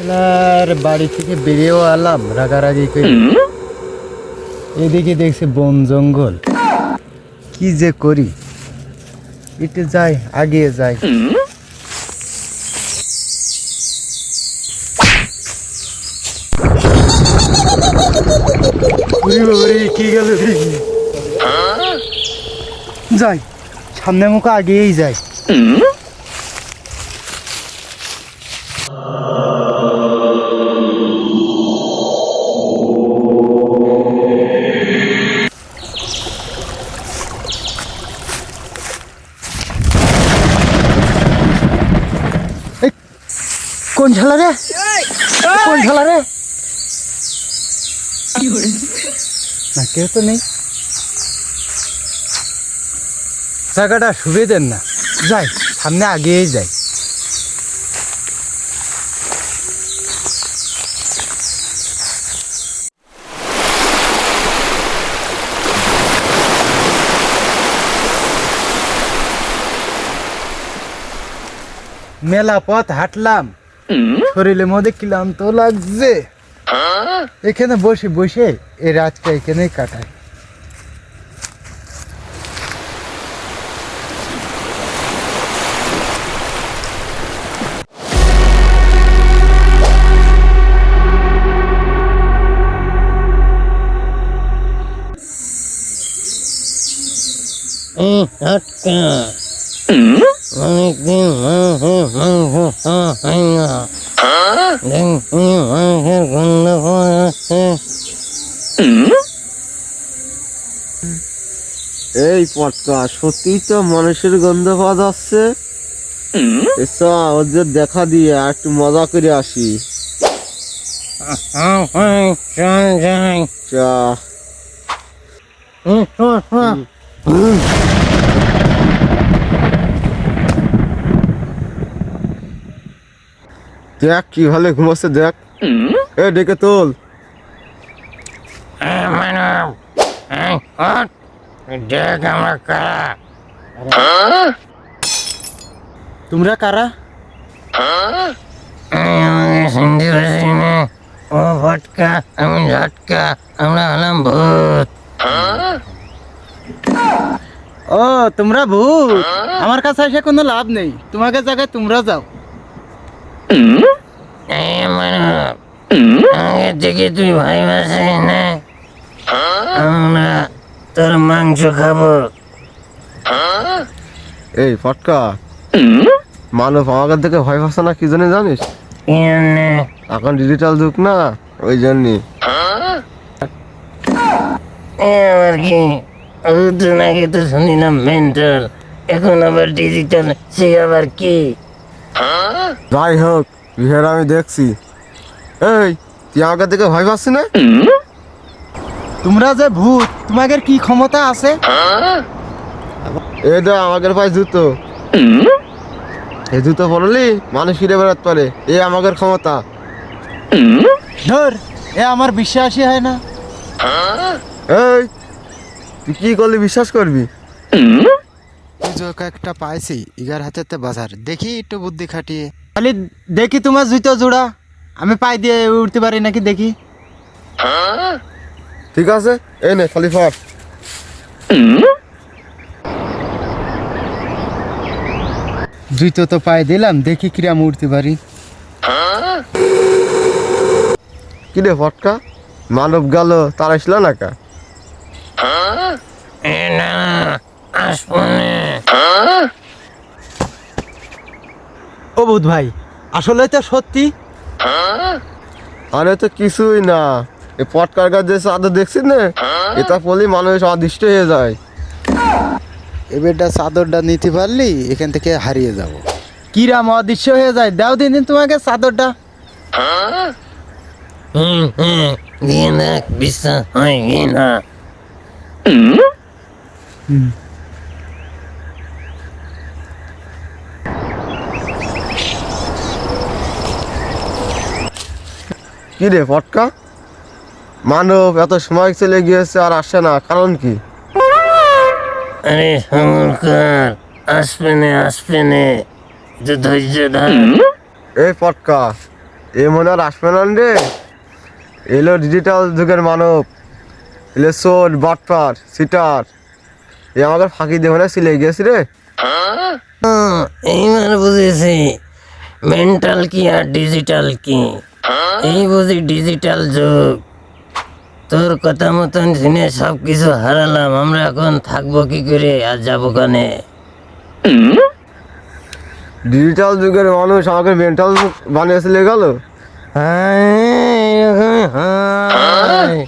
শালার বাড়ি থেকে বেরিয়েও আলাম রাগারাগি করে। এদিকে দেখছি বন জঙ্গল। কি যে করি? একটু যাই, আগিয়ে যাই। কি গেল? যাই সামনে মুখে আগিয়েই যাই। কোন ঝালা রে কোন ঝালা রে না কেউ তো নেই জায়গাটা সুবিধের না যাই সামনে আগিয়েই যাই মেলা পথ হাঁটলাম শরীরের মধ্যে ক্লান্ত লাগছে। এখানে বসে বসে এই রাতটা এখানেই কাটাই। অনেকদিন মানুষের মাংস খাওয়া হয় না দেখছি মানুষের গন্ধ পাওয়া যাচ্ছে এই পটকা সত্যি তো মানুষের গন্ধ পাওয়া যাচ্ছে। এসা ওদের দেখা দিয়ে একটু মজা করে আসি। দেখ কি ভালো ঘুমাচ্ছে দেখ। এ ডেকে তোল। দেখ আমরা কারা। তোমরা কারা? না ও ভটকা আমি ঝটকা আমরা হলাম ভূত। ও তোমরা ভূত। আমার কাছে এসে কোনো লাভ নেই। তোমাকে জায়গায় তোমরা যাও। আমাকে দেখে তুই ভাই বাসে না আমরা তোর মাংস খাব এই পটকা মানব আমাকে দেখে ভয় পাচ্ছে না কি জানি জানিস? এখন ডিজিটাল যুগ না, ওই জন্যই এ আবার কি তো নাকি তো শুনিলাম মেন্টাল এখন আবার ডিজিটাল সে আবার কি যাই হোক বিহার আমি দেখছি। এই তুই আমাকে দেখে ভয় পাচ্ছি না? তোমরা যে ভূত তোমাদের কি ক্ষমতা আছে? এই দা আমাদের পায়ে জুতো। এই জুতো পরলি মানুষ ফিরে বেড়াতে পারে। এই আমাদের ক্ষমতা। ধর এ আমার বিশ্বাসই হয় না। এই তুই কি করলি বিশ্বাস করবি? একটা পাইছি ইগার হাতেতে বাজার। দেখি একটু বুদ্ধি খাটিয়ে। খালি দেখি তোমার জুতো জোড়া। আমি পাই দিয়ে উঠতে পারি নাকি দেখি। ঠিক আছে এই নে খালি ফাট। জুতো তো পাই দিলাম দেখি কিরাম উঠতে পারি। কি রে ফটকা? মানব গেল তার আসলো না কা? এ না। ও ভূত ভাই আসলে তো সত্যি। আরে তো কিছুই না। এই পটকার যে চাদর দেখছিস না এটা পড়লি মানুষ অদৃষ্ট হয়ে যায়। এবারটা চাদরটা নিতে পারলি এখান থেকে হারিয়ে যাব। কিরাম অদৃশ্য হয়ে যায় দাও দিন দিন তোমাকে চাদরটা। হুম হুম বিশ্বাস হয় কি না। কি রে ফটকা মানব এত সময় চলে গিয়েছে আর আসে না কারণ কি? আরে সমরকার আসবে না আসবে না একটু ধৈর্য ধর। এই পটকা এ মনে আর আসবে না রে। এলো ডিজিটাল যুগের মানব। এলো সোল বাটপার সিটার এ আমাকে ফাঁকি দিয়ে মনে হয় সিলে গেছি রে। হুম, এইবার বুঝেছি। মেন্টাল কি আর ডিজিটাল কি? এই বুঝি ডিজিটাল যুগ। তোর কথা মতন শুনে সব কিছু হারালাম আমরা এখন থাকব কি করে আর যাব কানে? ডিজিটাল যুগের মানুষ আমাকে মেন্টাল বানিয়ে চলে গেল হ্যাঁ। হয়।